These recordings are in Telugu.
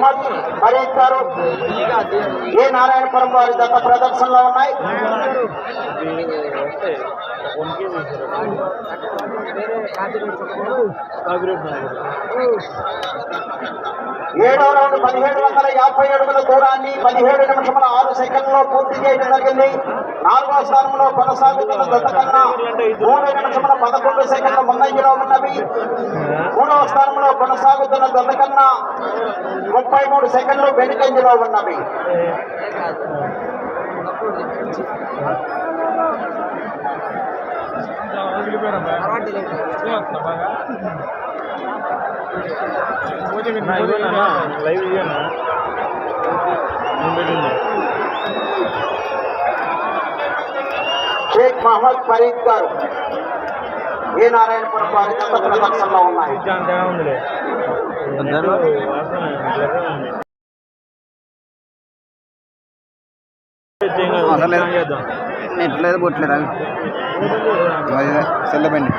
మహమ్మద్ ఫరీద్ గారు ఏ నారాయణపురం వారి దత్త ప్రదర్శనలో ఉన్నాయి? ఏడో రౌండ్ పదిహేడు వందల యాభై అడుగుల దూరాన్ని పదిహేడు నిమిషముల ఆరు సెకండ్లో పూర్తి చేయడం జరిగింది నాలుగో స్థానంలో కొనసాగుతున్న దత్త కన్నా మూడు నిమిషముల పదకొండు సెకండ్ల ముందంజలో ఉన్నవి మూడవ స్థానంలో కొనసాగుతున్న దత్త ముప్పై మూడు సెకండ్లు వెనుకంజలో ఉన్నవి. లైవ్ ఇయ్యనా నేను పెట్టింది షేక్ మహమ్మద్ ఫరీద్ గారు ఏ నారాయణపురం వారి దత్త ప్రదర్శనలో ఉన్నాయి చాలా తేడా ఉందిలే అందరూ వాసన ఇట్లాగే అవి. సెల్లబండి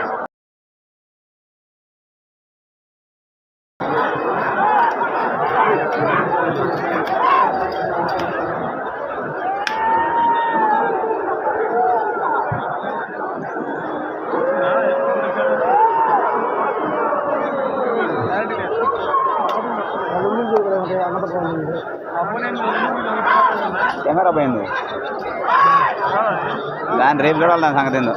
కెమెరా పోయింది దాని రేపు చూడాలి దాని సంగతి ఏందో.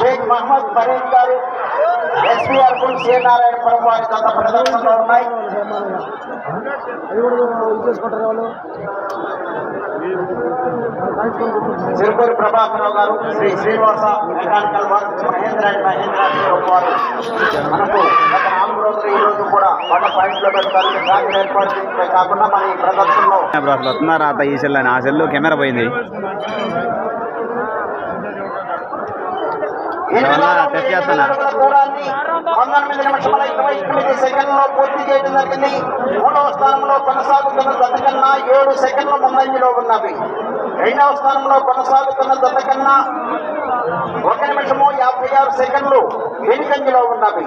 షేక్ మహమ్మద్ ఫరీద్ గారు. ఎస్పీఆర్ కుల్ సి నారాయణపురం వారి గత ప్రదర్శనలో ఉన్నాయి. సిరుకూరి ప్రభాకరరావు గారు Sri Srinivasa mechanical work Mahindra and Mahindra వారు మనకు గత నాలుగు రోజులు ఈ రోజు కూడా వంద పాయింట్లో పెడతారు. ట్రాక్ ఏర్పాటు చేయడమే కాకుండా మన ఈ ప్రదర్శనలో ఇప్పుడు అసలు వస్తున్నారా అత్త అని ఆ సెల్లు కెమెరా పోయింది. టెస్ట్ చేస్తున్నా. అడుగుల దూరాన్ని పంతొమ్మిది ఇరవై తొమ్మిది సెకండ్లో పూర్తి చేయడం జరిగింది. మూడవ స్థానంలో కొనసాగుతున్న జత కన్నా ఏడు సెకండ్ల ముందంజలో ఉన్నవి. రెండవ స్థానంలో కొనసాగుతున్న జత కన్నా ఒక నిమిషము యాభై ఆరు సెకండ్లు వెనుకంజలో ఉన్నవి.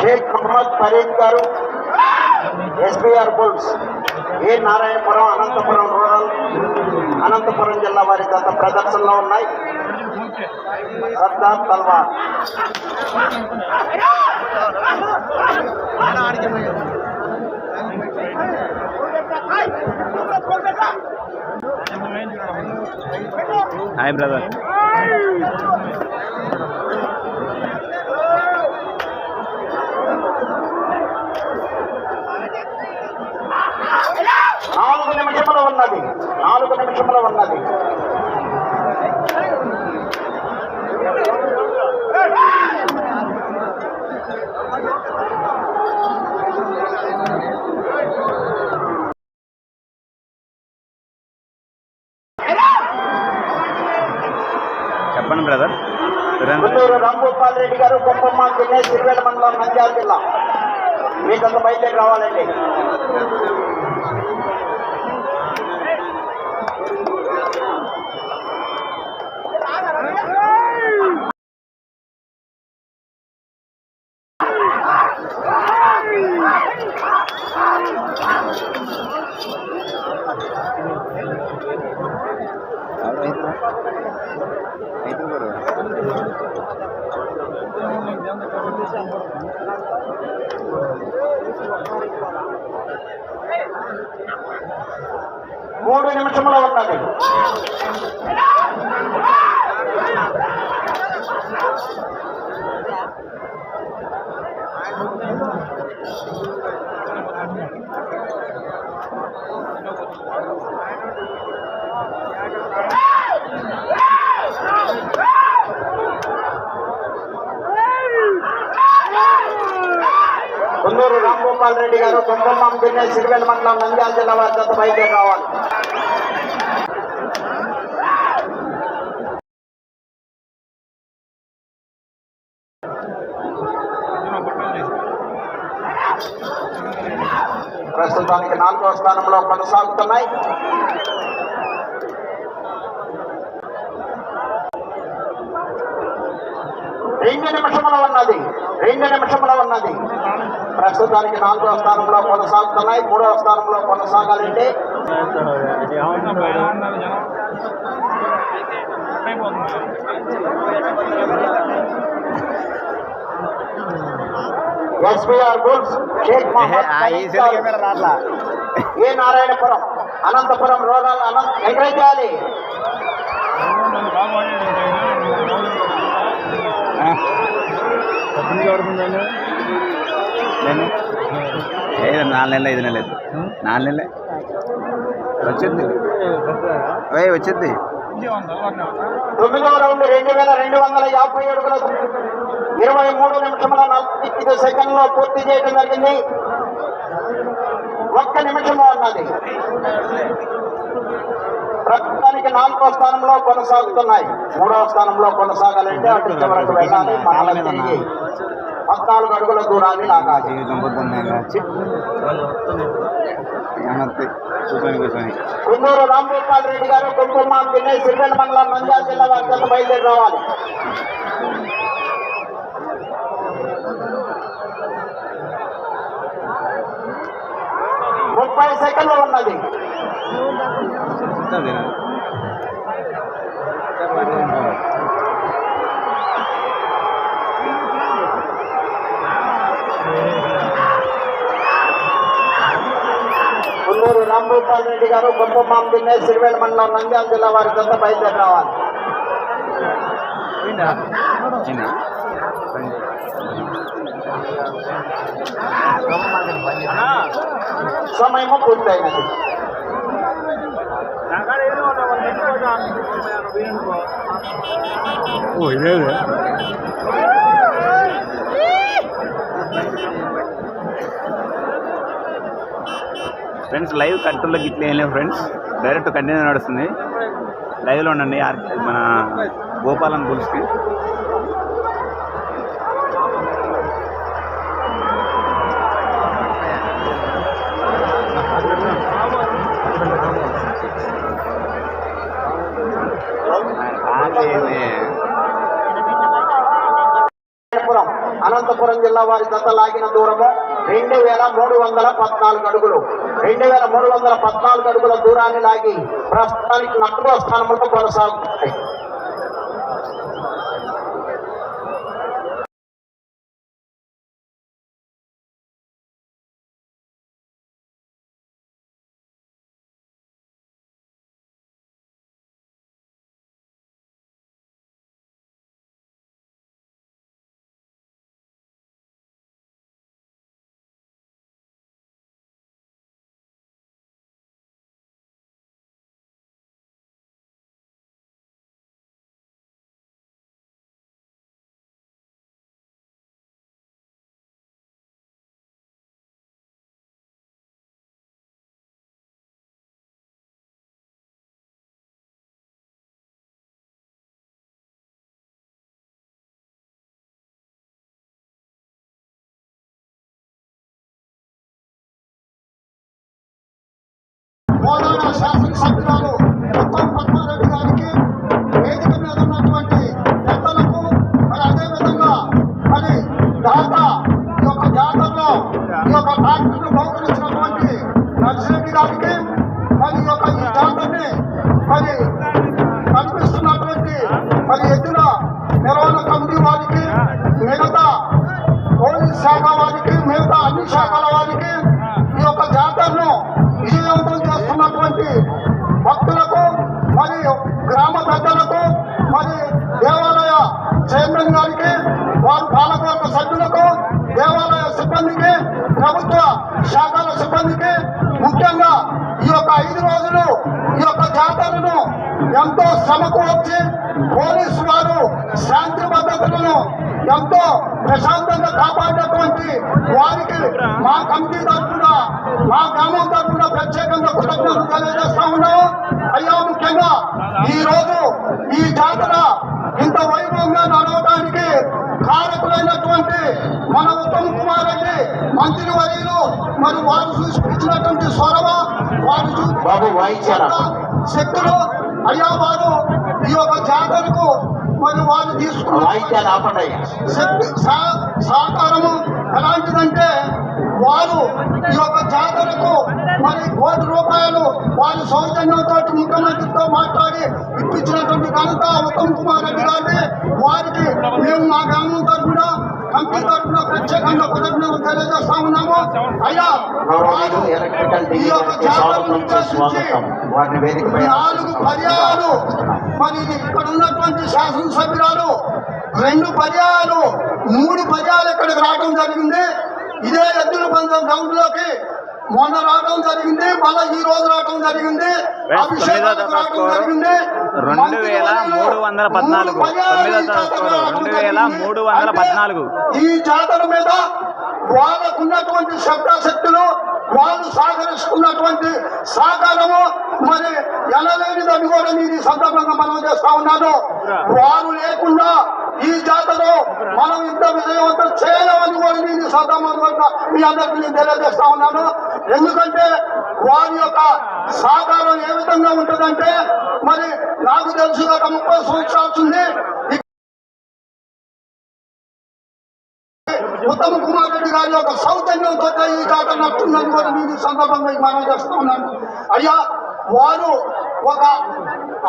షేక్ మహమ్మద్ ఫరీద్ గారు SBR bulls A Narayanapuram Anantapur rural Anantapur జిల్లా వారి గత ప్రదర్శనలో ఉన్నాయి. సర్దార్ తల్వార్. Hi brother. నిమిషములు ఉన్నది. నాలుగు నిమిషములు ఉన్నది. చెప్పండి బ్రదర్. రాంగోపాల్ రెడ్డి గారు కుప్పమ్మ సిరివేల మండలం నంద్యాల జిల్లా. మీకంత బయటకు రావాలండి. మూడు నిమిషములు ఉన్నది కొందూరు రాంగోపాల్ పిన్నె సిరివెల్ సిరివేల మండలం నంద్యాల జిల్లా వారి జత బయటకు రావాలి. ప్రస్తుతానికి నాలుగో స్థానంలో కొనసాగుతున్నాయి. రెండు నిమిషంలో ఉన్నది. రెండు నిమిషంలో ఉన్నది. ప్రస్తుతానికి నాలుగో స్థానంలో కొనసాగుతున్నాయి. మూడవ స్థానంలో కొనసాగాలంటే SBR bulls Sheikh A Narayanapuram Anantapur రోగాలు అనంత ఎంకరేజ్ చేయాలి పడుతుందండి నేను ఏదో నాలుగు నెలలు ఐదు నెలలు. నాలుగు నెలలే? వచ్చింది. ఓయ్ వచ్చింది. తొమ్మిదవ రౌండ్ రెండు వేల రెండు వందల యాభై అడుగుల ఇరవై మూడు నిమిషముల నలభై ఐదు సెకండ్లో పూర్తి చేయడం జరిగింది. ఒక్క నిమిషము అన్నది ప్రస్తుతానికి నాలుగో స్థానంలో కొనసాగుతున్నాయి. మూడవ స్థానంలో కొనసాగాలంటే అటు చివరకు వెళ్ళాలి. పద్నాలుగు అడుగుల దూరాన్ని లాగాలి. కుందూరు రాంభూపాల్ రెడ్డి గారు కుంకుమ వినయ్ సిరివెల్ మండలం నంద్యాల జిల్లా వారి బయలుదేరి రావాలి. ముప్పై సెకండ్లు ఉన్నది. చెప్తాను రాంభూపాల్ రెడ్డి గారు కుంకుమ వినయ్ సిరివెల్ మండలం నంద్యాల జిల్లా వారి చేత బయలుదేరి రావాలి చిన్న సమయము పూర్తయినది ఓ ఇదే ఫ్రెండ్స్ లైవ్ కంట్రోల్లోకి ఇట్లా ఏం లేవు ఫ్రెండ్స్. డైరెక్ట్ కంటిన్యూ నడుస్తుంది. లైవ్లో ఉండండి మన గోపాలన్ బుల్స్కి. అనంతపురం అనంతపురం జిల్లా వారి జత లాగిన దూరము. రెండు వేల మూడు వందల పద్నాలుగు అడుగులు. రెండు వేల మూడు వందల పద్నాలుగు అడుగుల దూరాన్ని లాగి ప్రస్తుతానికి నాలుగో స్థానంలో కొనసాగుతాయి శాసనసభ్యురాలు మొత్తం పద్మారెడ్డి గారికి వేదిక మీద ఉన్నటువంటి పెద్దలకు మరి అదేవిధంగా మరి దాత ఈ యొక్క జాతరలో ఈ యొక్క ట్రాక్టర్ను బహుకరించినటువంటి నర్సిరెడ్డి గారికి మరి యొక్క ఈ జాతరని మరి కనిపిస్తున్నటువంటి మరి ఎద్దుల నిర్వహణ కమిటీ వారికి మిగతా పోలీస్ శాఖ వారికి మిగతా అన్ని శాఖల వారికి ప్రభుత్వ శాఖల సిబ్బందికి ముఖ్యంగా ఈ యొక్క ఐదు రోజులు ఈ యొక్క జాతరను ఎంతో శ్రమకు వచ్చి పోలీసు వారు శాంతి భద్రతలను ఎంతో ప్రశాంతంగా కాపాడినటువంటి వారికి మా కమిటీ తరఫున మా గ్రామం తరఫున ప్రత్యేకంగా కృతజ్ఞతలు తెలియజేస్తా ఉన్నాము. అయ్యా ముఖ్యంగా ఈ రోజు ఈ జాతర వాయిద్యారా? శక్తులు అయ్యా వారు ఈ యొక్క జాతరకు మరి వారు తీసుకున్న సహకారము ఎలాంటిదంటే వారు ఈ యొక్క జాతరకు మరి కోటి రూపాయలు వారి సౌజన్యంతో ముఖ్యమంత్రితో మాట్లాడి ఇప్పించినటువంటి ఘనత ఉత్తమ్ కుమార్ రెడ్డి గారిని వారికి మేము మా గ్రామం తరఫున కంపెనీ తరఫున ప్రత్యేకంగా కృతజ్ఞతలు తెలియజేస్తా ఉన్నాము. అయ్యా వారు ఎలక్ట్రికల్ ఈ యొక్క స్వాగతం ఉద్దేశించి నాలుగు పర్యాలు మరి ఇది ఇక్కడ ఉన్నటువంటి శాసనసభ్యురాలు రెండు పర్యాలు మూడు పర్యాలు ఇక్కడికి రావడం జరిగింది. ఇదే ఎద్దుల పందం గ్రౌండ్లోకి మొన్న రావడం జరిగింది మళ్ళీ ఈ రోజు రావడం జరిగింది రెండు వేల మూడు వందల పద్నాలుగు. రెండు వేల. మూడు వందల పద్నాలుగు. ఈ జాతర మీద వాళ్ళకున్నటువంటి శబ్దశక్తులు వాళ్ళు సహకరిస్తున్నటువంటి సహకారము మరి ఎనలేనిదని కూడా నేను ఈ సందర్భంగా మనం చేస్తా ఉన్నాను వారు లేకుండా ఈ జాతర మనం ఇంత విజయవంతం ఈ సందర్భంగా మీ అందరికీ తెలియజేస్తా ఉన్నాను. ఎందుకంటే వారి యొక్క సహకారం ఏ విధంగా ఉంటుందంటే మరి నాకు తెలుసు గత ముప్పై సంవత్సరాల్సింది ఉత్తమ్ కుమార్ రెడ్డి గారి యొక్క సౌజన్యంతో ఈ కాట నడుతుందని కూడా నేను ఈ సందర్భంగా మనం చేస్తూ ఉన్నాను. అయ్యా వారు ఒక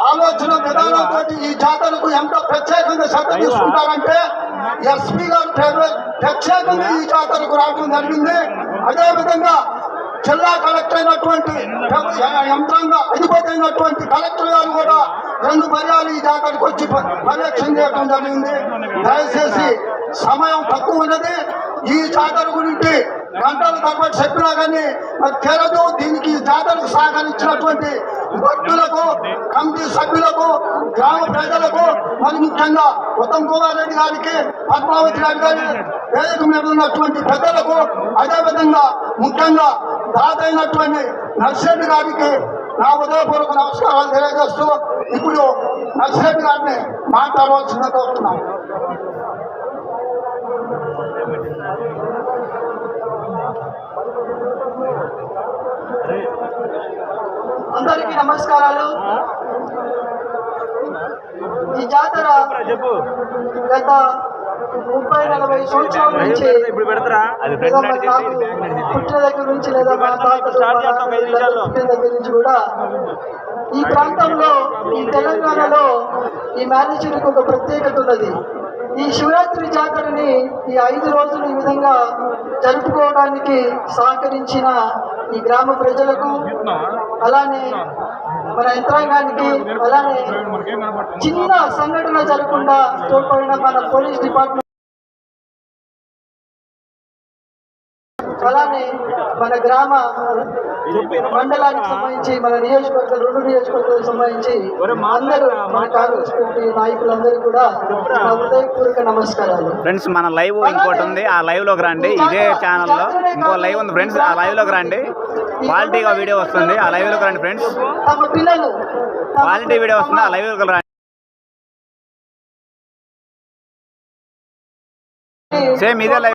ఆలోచన విధానంతో ఈ జాతరకు ఎంత ప్రత్యేకంగా శ్రద్ధ తీసుకుంటారంటే ఎస్పీ గారు ప్రత్యేకంగా ఈ జాతరకు రావడం జరిగింది. అదేవిధంగా జిల్లా కలెక్టర్ అయినటువంటి యంత్రాంగ అధిపతి అయినటువంటి కలెక్టర్ గారు కూడా రెండు పర్యాలు ఈ జాతరకు వచ్చి పర్యక్షణ చేయడం జరిగింది. దయచేసి సమయం తక్కువ ఉన్నది. ఈ జాతర గురించి గంటలు తరబడి చెప్పినా కానీ మరి తెరదు దీనికి జాతరకు సహకరించినటువంటి భక్తులకు కమిటీ సభ్యులకు గ్రామ ప్రజలకు మరి ముఖ్యంగా ఉత్తమ్ కుమార్ రెడ్డి గారికి పద్మావతి రెడ్డి గారి వేదిక మీద ఉన్నటువంటి పెద్దలకు అదేవిధంగా ముఖ్యంగా దాదైనటువంటి నర్సిరెడ్డి గారికి నా ఉదయపూర్వక నమస్కారాలు తెలియజేస్తూ ఇప్పుడు నర్సిరెడ్డి గారిని మాట్లాడవలసిందిగా కోరుతున్నాను. నమస్కారాలు. ఈ జాతర చెప్పు. గత ముప్పై నలభై సంవత్సరాల నుంచి పుట్టిన దగ్గర నుంచి లేదా మా తాతలు పుట్టిన దగ్గర నుంచి కూడా ఈ ప్రాంతంలో ఈ తెలంగాణలో ఈ మేనేజర్కి ఒక ప్రత్యేకత ఉన్నది. ఈ శివరాత్రి జాతరని ఈ ఐదు రోజులు ఈ విధంగా జరుపుకోవడానికి సహకరించిన ఈ గ్రామ ప్రజలకు అలానే మన యంత్రాంగానికి అలానే చిన్న సంఘటన జరగకుండా తోడ్పడిన మన పోలీస్ డిపార్ట్మెంట్ అలానే మన గ్రామ మండలానికి సంబంధించి మన నియోజకవర్గ రెండు నియోజకవర్గాలకు సంబంధించి అందరూ మన కాంగ్రెస్ పార్టీ నాయకులందరూ కూడా నా హృదయపూర్వక నమస్కారాలు. ఫ్రెండ్స్ మన లైవ్ ఇంకోటి ఉంది. ఆ లైవ్లోకి రండి. ఇదే ఛానల్లో ఇంకో లైవ్ ఉంది. ఫ్రెండ్స్ ఆ లైవ్లోకి రండి. క్వాలిటీగా వీడియో వస్తుంది. ఆ లైవ్లోకి రండి ఫ్రెండ్స్. క్వాలిటీ వీడియో వస్తుంది? ఆ లైవ్లోకి రండి. సేమ్ ఇదే లైవ్